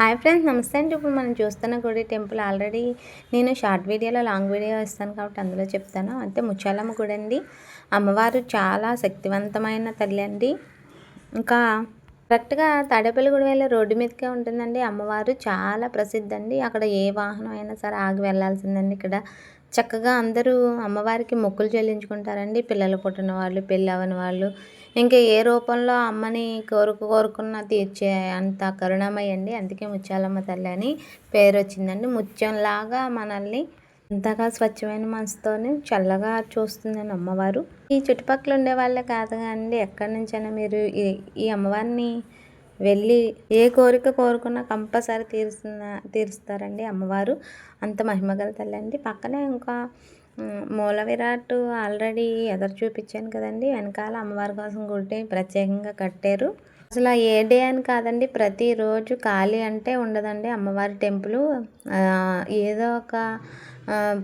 Hi friends నమస్తే అండి. ఇప్పుడు మనం చూస్తున్న గుడి టెంపుల్ ఆల్రెడీ నేను షార్ట్ వీడియోలో లాంగ్ వీడియో ఇస్తాను కాబట్టి అందులో చెప్తాను. అంటే ముచ్చాలమ్మ గుడి అండి అమ్మవారు చాలా శక్తివంతమైన తల్లి అండి. ఇంకా కరెక్ట్గా తాడేపల్లి గుడి వెళ్ళే రోడ్డు మీదకే ఉంటుందండి. అమ్మవారు చాలా ప్రసిద్ధి అండి అక్కడ ఏ వాహనం అయినా సరే ఆగి వెళ్ళాల్సిందండి ఇక్కడ. చక్కగా అందరూ అమ్మవారికి మొక్కులు చెల్లించుకుంటారండి. పిల్లలు పుట్టిన వాళ్ళు పెళ్ళి అవని వాళ్ళు. ఇంకా ఏ రూపంలో అమ్మని కోరుకు కోరుకున్న తీర్చే అంత కరుణమయ్యండి అందుకే ముత్యాలమ్మ తల్లి అని పేరు వచ్చిందండి ముత్యంలాగా మనల్ని అంతగా స్వచ్ఛమైన మనసుతోనే చల్లగా చూస్తుందని అమ్మవారు. ఈ చుట్టుపక్కల ఉండే వాళ్ళే కాదు కానీ ఎక్కడి నుంచైనా మీరు ఈ ఈ అమ్మవారిని వెళ్ళి ఏ కోరిక కోరుకున్నా కంపల్సరీ తీరుస్తున్న తీరుస్తారండి అమ్మవారు. అంత మహిమగల తల్లి అండి పక్కనే ఇంకా మూల విరాట్ ఆల్రెడీ ఎదురు చూపించాను కదండి. వెనకాల అమ్మవారి కోసం గుడి ప్రత్యేకంగా కట్టారు. అసలు ఏ డే అని కాదండి ప్రతిరోజు ఖాళీ అంటే ఉండదండి. అమ్మవారి టెంపుల్ ఏదో ఒక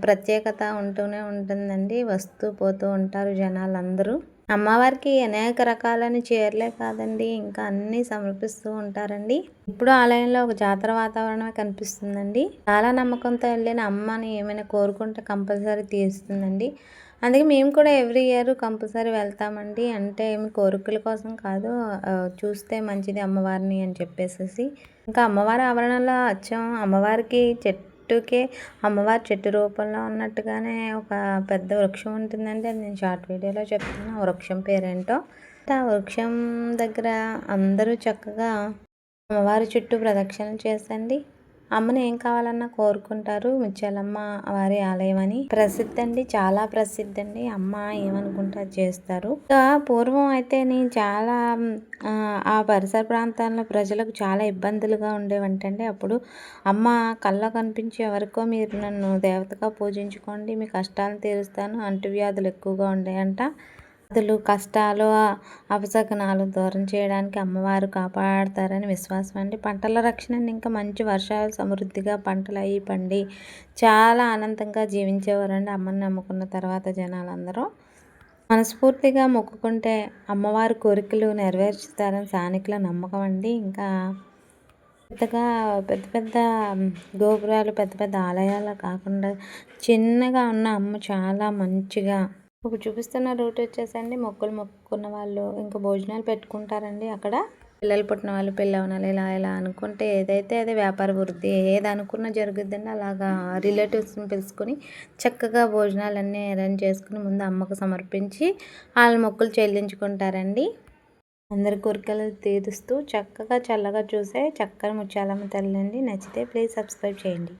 ప్రత్యేకత ఉంటూనే ఉంటుందండి. వస్తూ పోతూ ఉంటారు జనాలందరూ. అమ్మవారికి అనేక రకాలైన చీరలే కాదండి ఇంకా అన్నీ సమర్పిస్తూ ఉంటారండి. ఇప్పుడు ఆలయంలో ఒక జాతర వాతావరణమే కనిపిస్తుందండి. చాలా నమ్మకంతో వెళ్ళిన అమ్మని ఏమైనా కోరుకుంటే కంపల్సరీ తీరుస్తుందండి. అందుకే మేము కూడా ఎవ్రీ ఇయర్ కంపల్సరీ వెళ్తామండి. అంటే ఏమి కోరికల కోసం కాదు చూస్తే మంచిది అమ్మవారిని అని చెప్పేసి ఇంకా అమ్మవారి ఆవరణలో అచ్చం అమ్మవారికి చెట్టు చెట్టుకే అమ్మవారి చెట్టు రూపంలో ఉన్నట్టుగానే ఒక పెద్ద వృక్షం ఉంటుందండి. అది నేను షార్ట్ వీడియోలో చెప్తాను ఆ వృక్షం పేరేంటో. ఆ వృక్షం దగ్గర అందరూ చక్కగా అమ్మవారి చుట్టూ ప్రదక్షిణలు చేసండి అమ్మని ఏం కావాలన్నా కోరుకుంటారు. ముత్యాలమ్మ వారి ఆలయం అని. ప్రసిద్ధి అండి చాలా ప్రసిద్ధి అండి అమ్మ ఏమనుకుంటా చేస్తారు. ఇంకా పూర్వం అయితే నేను చాలా ఆ పరిసర ప్రాంతాల్లో ప్రజలకు చాలా ఇబ్బందులుగా ఉండేవంటండి. అప్పుడు అమ్మ కళ్ళ కనిపించి ఎవరికో మీరు నన్ను దేవతగా పూజించుకోండి మీ కష్టాలను తీరుస్తాను అంటువ్యాధులు ఎక్కువగా ఉండేయంట. బాధలు కష్టాలు అపశకనాలు దూరం చేయడానికి అమ్మవారు కాపాడతారని విశ్వాసం అండి. పంటల రక్షణ ఇంకా మంచి వర్షాలు సమృద్ధిగా పంటలు అయ్యి పండి చాలా ఆనందంగా జీవించేవారండి అమ్మని నమ్ముకున్న తర్వాత జనాలందరూ. మనస్ఫూర్తిగా మొక్కుకుంటే అమ్మవారి కోరికలు నెరవేర్చుతారని స్థానికుల నమ్మకం అండి. ఇంకా పెద్దగా పెద్ద పెద్ద గోపురాలు పెద్ద పెద్ద ఆలయాలు కాకుండా చిన్నగా ఉన్న అమ్మ చాలా మంచిగా ఇప్పుడు చూపిస్తున్న రూట్ వచ్చేసండి. మొక్కులు మొక్కుకున్న వాళ్ళు ఇంకా భోజనాలు పెట్టుకుంటారండి అక్కడ. పిల్లలు పుట్టిన వాళ్ళు పిల్లవనాలు ఇలా ఇలా అనుకుంటే ఏదైతే అదే వ్యాపార వృద్ధి ఏది అనుకున్నా జరుగుద్దండి. అలాగా రిలేటివ్స్ని పిలుచుకొని చక్కగా భోజనాలన్నీ అరేంజ్ చేసుకుని ముందు అమ్మకు సమర్పించి వాళ్ళ మొక్కులు చెల్లించుకుంటారండి. అందరి కోరికలు తీరుస్తూ చక్కగా చల్లగా చూసే చక్కని ముచ్చాలమ్మ తల్లి నచ్చితే ప్లీజ్ సబ్స్క్రైబ్ చేయండి.